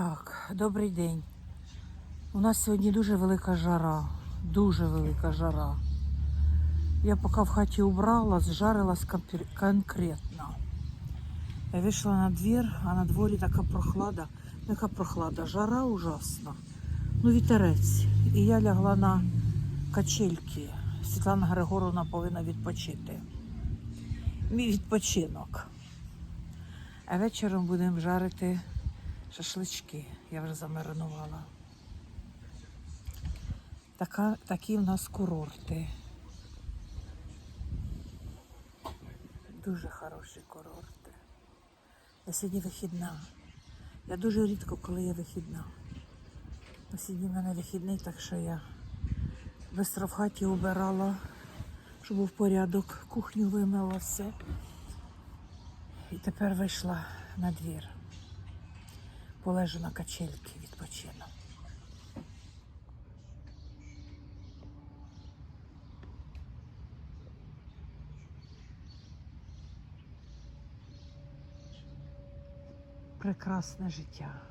Так, добрий день. У нас сьогодні дуже велика жара. Дуже велика жара. Я поки в хаті убрала, зжарилась конкретно. Я вийшла на двір, а на дворі така прохлада. Яка прохлада? Жара ужасна. Ну, вітерець. І я лягла на качельки. Світлана Григоровна повинна відпочити. Мій відпочинок. А вечором будемо жарити шашлички. Я вже замаринувала. Така, такі в нас курорти. Дуже хороші курорти. Я сьогодні вихідна. Я дуже рідко, коли я вихідна. Сьогодні в мене вихідний, так що я швидко в хаті убирала, щоб був порядок, кухню вимила все. І тепер вийшла на двір. Полежу на качельки, відпочину. Прекрасне життя.